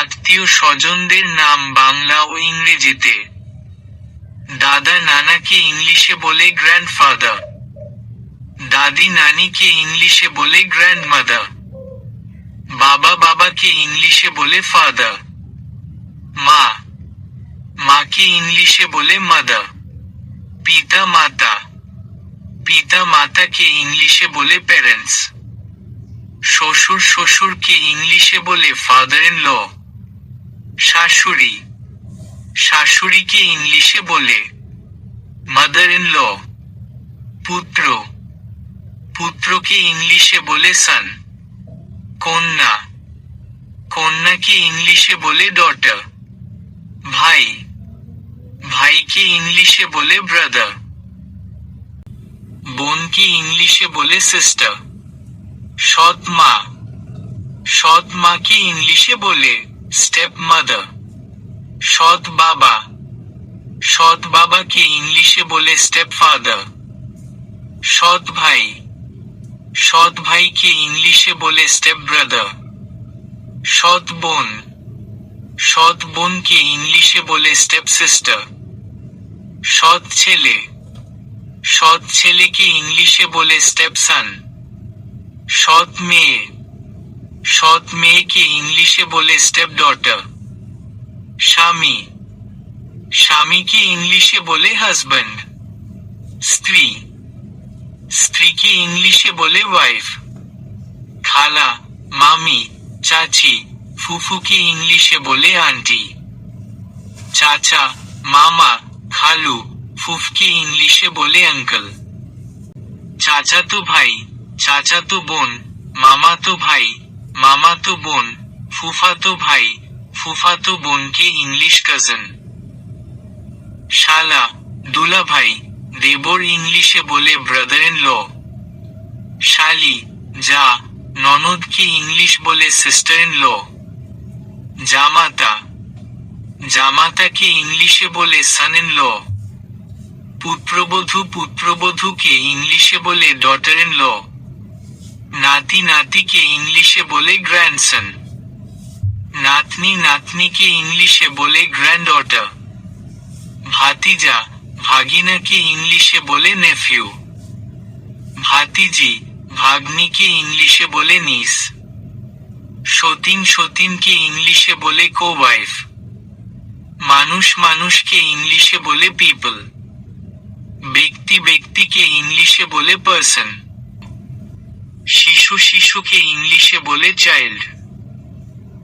আত্মীয় স্বজনদের নাম বাংলা ও ইংরেজিতে। দাদা নানাকে ইংলিশে বলে গ্র্যান্ডফাদার দাদি নানিকে ইংলিশে বলে গ্র্যান্ডমাদার বাবা বাবাকে ইংলিশে বলে ফাদার মা, মাকে ইংলিশে বলে মাদার পিতা মাতা, পিতা মাতাকে ইংলিশে বলে প্যারেন্টস শ্বশুর শ্বশুরকে ইংলিশে বলে ফাদার ইন ল শাশুড়ি। শাশুড়িকে ইংলিশে বলে মাদার ইন ল পুত্র। পুত্রকে ইংলিশে বলে সান কন্যা। কন্যাকে ইংলিশে বলে ডটার ভাই। ভাইকে ইংলিশে বলে ব্রাদার বোনকে ইংলিশে বলে সিস্টার সৎ মা। সৎ মাকে ইংলিশে বলে স্টেপ মাদার সৎ বাবা। সৎ বাবাকে ইংলিশে বলে স্টেপ ফাদার সৎ ভাই। সৎ ভাইকে ইংলিশে বলে স্টেপ ব্রাদার সৎ বোন। সৎ বোনকে ইংলিশে বলে স্টেপ সিস্টার সৎ ছেলে। সৎ ছেলেকে ইংলিশে বলে স্টেপ সান সৎ মেয়ে। সৎ মেয়েকে ইংলিশে বলে স্টেপ ডটার স্বামী। স্বামীকে ইংলিশে বলে হাজব্যান্ড স্ত্রী। স্ত্রীকে ইংলিশে বলে ওয়াইফ খালা, মামি, চাচি, ফুফুকে ইংলিশে বলে আন্টি চাচা, মামা, খালু, ফুফকে ইংলিশে বলে আঙ্কেল চাচাতো ভাই চাচাতো বোন মামাতো ভাই। মামাতো বোন, ফুফাতো ভাই, ফুফাতো বোনকে ইংলিশ কাজিন। শালা, দুলা ভাই, দেবর ইংলিশে বলে ব্রাদার ইন ল শালি, যা, ননদকে ইংলিশ বলে সিস্টার ইন ল জামাতা, জামাতাকে ইংলিশে বলে সান ইন ল পুত্রবধূ পুত্রবধূকে ইংলিশে বলে ডটার ইন ল নাতি নাতিকে ইংলিশে বলে গ্র্যান্ডসন নাতনি নাতনিকে ইংলিশে বলে গ্র্যান্ড ডটার ভাতিজা ভাগিনাকে ইংলিশে বলে নেফিউ ভাতিজি ভাগ্নিকে ইংলিশে বলে নিস সতীন সতীনকে ইংলিশে বলে কো ওয়াইফ মানুষ মানুষকে ইংলিশে বলে পিপল ব্যক্তি ব্যক্তিকে ইংলিশে বলে পার্সন শিশু শিশুকে ইংলিশে বলে চাইল্ড,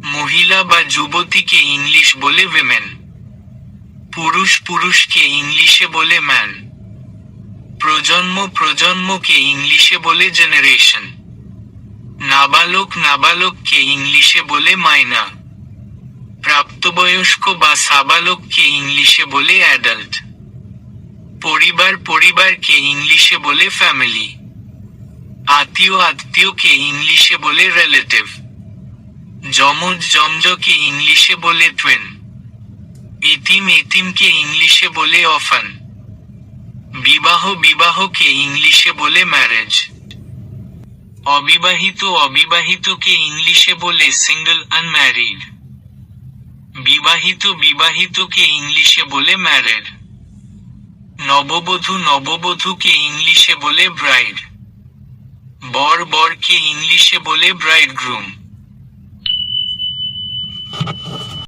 মহিলা বা যুবতীকে ইংলিশ বলে উইমেন, পুরুষ পুরুষকে ইংলিশে বলে ম্যান, প্রজন্ম প্রজন্মকে ইংলিশে বলে জেনারেশন, নাবালক নাবালককে ইংলিশে বলে মাইনা, প্রাপ্তবয়স্ক বা সাবালককে ইংলিশে বলে অ্যাডাল্ট, পরিবার পরিবারকে ইংলিশে বলে ফ্যামিলি। আত্মীয় আত্মীয়কে ইংলিশে বলে রিলেটিভ যমজ জমজকে ইংলিশে বলে টুইন এতিম এতিমকে ইংলিশে বলে অফান বিবাহ বিবাহকে ইংলিশে বলে ম্যারেজ অবিবাহিত অবিবাহিতকে ইংলিশে বলে সিঙ্গল আনম্যারিড বিবাহিত বিবাহিতকে ইংলিশে বলে ম্যারেড নববধূ নববধূকে ইংলিশে বলে ব্রাইড বর বরকে ইংলিশে বলে ব্রাইড গ্রুম